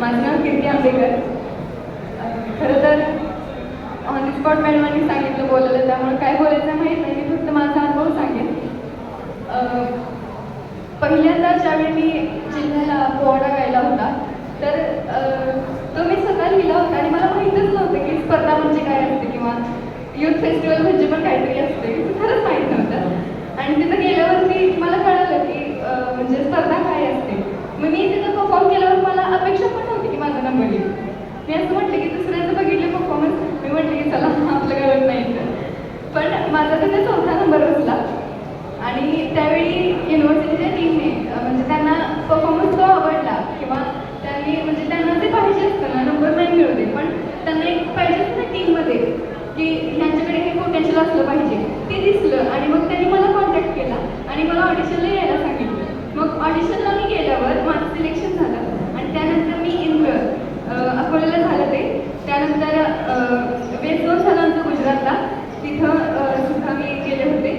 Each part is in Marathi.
माझं कीर्ती आंबेकर खरं तर ऑन स्पॉट मॅडमांनी सांगितलं बोलायला त्यामुळे काय बोलायचं माहीत नाही मी फक्त माझा अनुभव सांगेन. अं, पहिल्यांदा ज्यावेळी मी जिल्ह्याला पोवाडा गायला होता तर अं, तो मी स्वतः लिहिला होता आणि मला माहीतच नव्हतं की स्पर्धा म्हणजे काय असते किंवा युथ फेस्टिवल म्हणजे पण काहीतरी असते ते खरंच माहीत नव्हतं आणि तिथं गेल्यावरती मला कळालं की अं, म्हणजे स्पर्धा काय असते मग मी तिथं परफॉर्म केल्यावर मला अपेक्षा पण नव्हती की माझा नंबर येईल मी असं म्हटलं की दुसऱ्याचं बघितले परफॉर्मन्स मी म्हटलं की चला आपलं गरज नाही तर पण माझा तिथे चौथा नंबर बसला. आणि त्यावेळी युनिव्हर्सिटीच्या टीमने म्हणजे त्यांना परफॉर्मन्स तो आवडला. किंवा त्यांनी म्हणजे त्यांना ते पाहिजे असतं ना नंबर नाही मिळवले पण त्यांना एक पाहिजे असतं ना टीममध्ये की ह्यांच्याकडे हे पोटेन्शियल असलं पाहिजे. ते दिसलं आणि मग त्यांनी मला कॉन्टॅक्ट केला आणि मला ऑडिशनला यायला सांगितलं. मग ऑडिशनला मी गेल्यावर माझं सिलेक्शन झालं आणि त्यानंतर मी इंद्र अं, अकोल्याला झालं ते त्यानंतर वेस्ट झोन झालं आमचं गुजरातला तिथं अं, सुद्धा मी गेले होते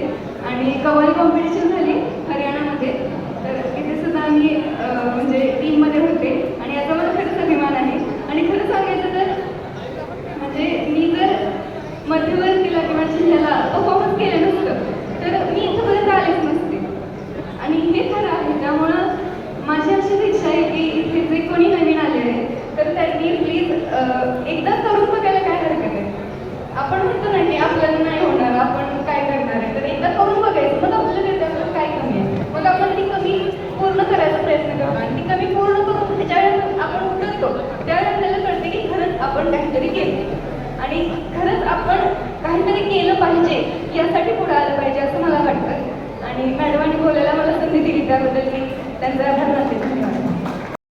कवाली कॉम्पिटिशन झाली हरियाणामध्ये. तर तिथे सुद्धा आम्ही म्हणजे टीममध्ये होते. आणि याचा मला खरंच अभिमान आहे. आणि खरं सांगायचं तर म्हणजे मी जर मध्यवर्तीला किंवा जिल्ह्याला परफॉर्मन्स केलं नसतं तर मी इथंपर्यंत आलेच नसते. आणि हे खरं आहे त्यामुळं माझी अशीच इच्छा आहे की इथे जे कोणी नवीन आलेले आहेत तर त्यांनी प्लीज एकदा करून बघायला काय हरकत आहे. आपण म्हणतो ना की आपल्याला नाही होणार आपण काय करणार आहे तर एकदा करून बघायचं मग आपल्याला कळतं आपल्याला काय कमी आहे मग आपण ती कमी पूर्ण करायचा प्रयत्न करतो आणि ती कमी पूर्ण करून ज्यावेळेस आपण उतरतो त्यावेळेस आपल्याला कळते की खरंच आपण काहीतरी केले आणि खरंच आपण काहीतरी केलं पाहिजे यासाठी पुढे आलं पाहिजे असं मला वाटतं. आणि मॅडमांनी बोलायला मला संधी दिली त्याबद्दल मी त्यांचा आभार मानते धन्यवाद